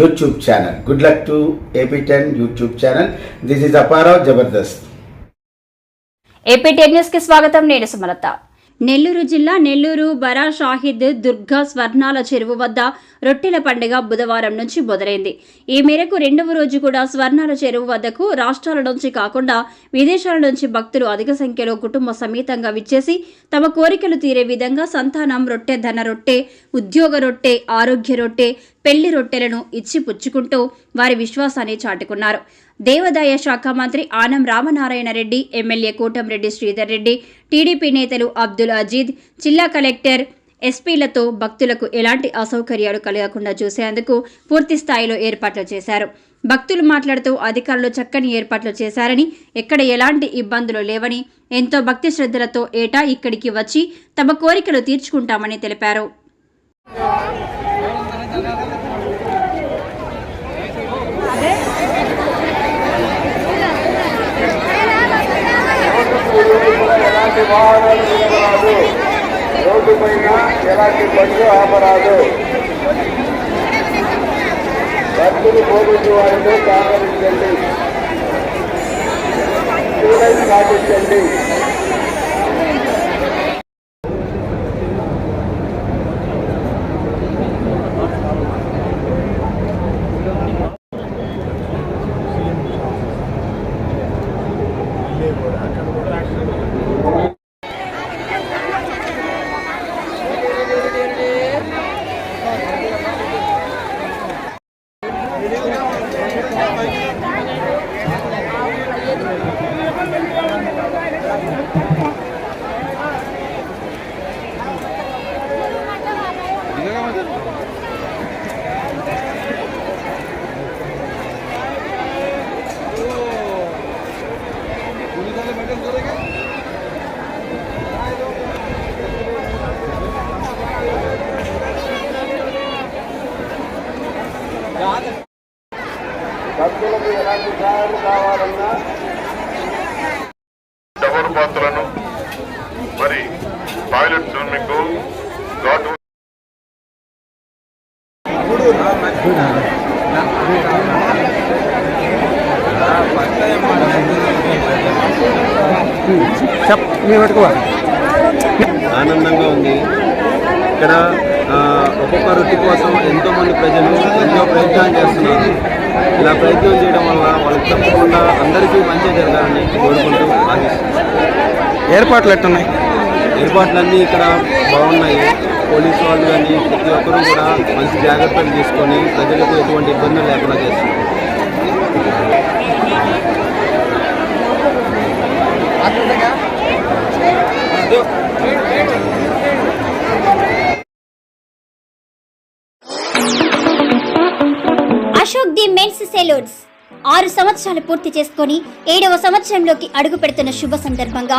YouTube channel good luck to AP ten YouTube channel this is Aparao Jabardasth AP ten న్యూస్కి స్వాగతం. నేను సుమలత. నెల్లూరు జిల్లా నెల్లూరు బరా షాహిద్ దుర్గా స్వర్ణాల చెరువు వద్ద రొట్టెల పండుగ బుధవారం నుంచి మొదలైంది. ఈ మేరకు రెండవ రోజు కూడా స్వర్ణాల చెరువు వద్దకు రాష్ట్రాల నుంచి కాకుండా విదేశాల నుంచి భక్తులు అధిక సంఖ్యలో కుటుంబ సమేతంగా విచ్చేసి తమ కోరికలు తీరే విధంగా సంతానం రొట్టె ధన రొట్టె ఉద్యోగ రొట్టె ఆరోగ్య రొట్టె పెళ్ళి రొట్టెలను ఇచ్చి పుచ్చుకుంటూ వారి విశ్వాసాన్ని చాటుకున్నారు. దేవాదాయ శాఖ మంత్రి ఆనం రామనారాయణ రెడ్డి ఎమ్మెల్యే కోటంరెడ్డి శ్రీధర్ రెడ్డి టీడీపీ నేతలు అబ్దుల్ అజీద్ జిల్లా కలెక్టర్ ఎస్పీలతో భక్తులకు ఎలాంటి అసౌకర్యాలు కలగకుండా చూసేందుకు పూర్తి స్థాయిలో ఏర్పాట్లు చేశారు. భక్తులు మాట్లాడుతూ అధికారులు చక్కని ఏర్పాట్లు చేశారని ఎక్కడ ఎలాంటి ఇబ్బందులు లేవని ఎంతో భక్తి శ్రద్ధలతో ఏటా ఇక్కడికి వచ్చి తమ కోరికలు తీర్చుకుంటామని తెలిపారు. ఎలాంటి వాహనాలు రోడ్డు పైన ఎలాంటి పనులు ఆపరాదు. భక్తులు పోగొట్టు వారితో సహకరించండి. స్టూడెంట్స్ పాటించండి. భక్తులకు ఎలాంటి సహాయం కావాలన్నా ఎవరు పాత్రలను మరి టాయిలెట్స్ మీకు ఘాటు ఆనందంగా ఉంది. ఇక్కడ ఒక్కొక్క రొట్టి కోసం ఎంతో మంది ప్రజలు ఎంతో ప్రయత్నాలు చేస్తున్నారు. ఇలా ప్రయత్నం చేయడం వల్ల వాళ్ళకి తప్పకుండా అందరికీ మంచి జరగాలని కోరుకుంటూ ఏర్పాట్లు ఎట్టున్నాయి ఏర్పాట్లన్నీ ఇక్కడ బాగున్నాయి. పోలీసు వాళ్ళు కానీ ప్రతి ఒక్కరూ కూడా మంచి జాగ్రత్తలు తీసుకొని ప్రజలకు ఎటువంటి ఇబ్బందులు లేకుండా చేస్తున్నారు. Ashok the men's saloons. ఆరు సంవత్సరాలు పూర్తి చేసుకొని ఏడవ సంవత్సరంలోకి అడుగు పెడుతున్న శుభ సందర్భంగా